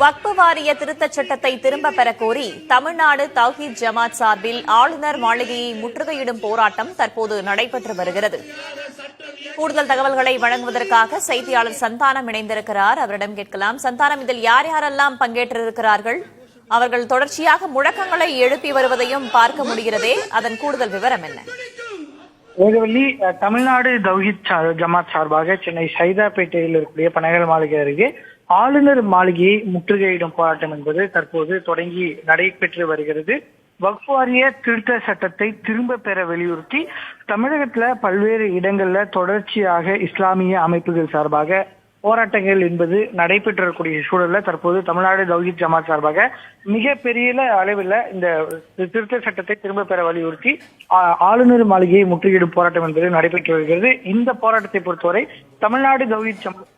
வக்பு வாரிய திருத்தச் சட்டத்தை திரும்ப பெற கோரி தமிழ்நாடு தவ்ஹீத் ஜமாத் சார்பில் ஆளுநர் மாளிகையை முற்றுகையிடும் போராட்டம் தற்போது நடைபெற்று வருகிறது. கூடுதல் தகவல்களை வழங்குவதற்காக செய்தியாளர் சந்தானம் இணைந்திருக்கிறார். அவரிடம் கேட்கலாம். சந்தானம் இதில் யார் யாரெல்லாம் பங்கேற்றிருக்கிறார்கள்? அவர்கள் தொடர்ச்சியாக முழக்கங்களை எழுப்பி வருவதையும் பார்க்க முடிகிறதே. அதன் கூடுதல் விவரம் என்ன? வேகவல்லி தமிழ்நாடு தௌஹித் ஜமாத் சார்பாக சென்னை சைதாப்பேட்டையில் இருக்கக்கூடிய பனகல் மாளிகை அருகே ஆளுநர் மாளிகையை முற்றுகையிடும் போராட்டம் என்பது தற்போது தொடங்கி நடைபெற்று வருகிறது. வக்ஃப் வாரிய திருத்த சட்டத்தை திரும்ப பெற வலியுறுத்தி தமிழகத்துல பல்வேறு இடங்கள்ல தொடர்ச்சியாக இஸ்லாமிய அமைப்புகள் சார்பாக போராட்டங்கள் என்பது நடைபெற்றக்கூடிய சூழல்ல தற்போது தமிழ்நாடு தௌஹித் ஜமாத் சார்பாக பெரிய அளவில் இந்த திருத்த சட்டத்தை திரும்ப பெற வலியுறுத்தி ஆளுநர் மாளிகையை முற்றுகையிடும் போராட்டம் என்பது நடைபெற்று வருகிறது. இந்த போராட்டத்தை பொறுத்தவரை தமிழ்நாடு தௌஹித் ஜமாத்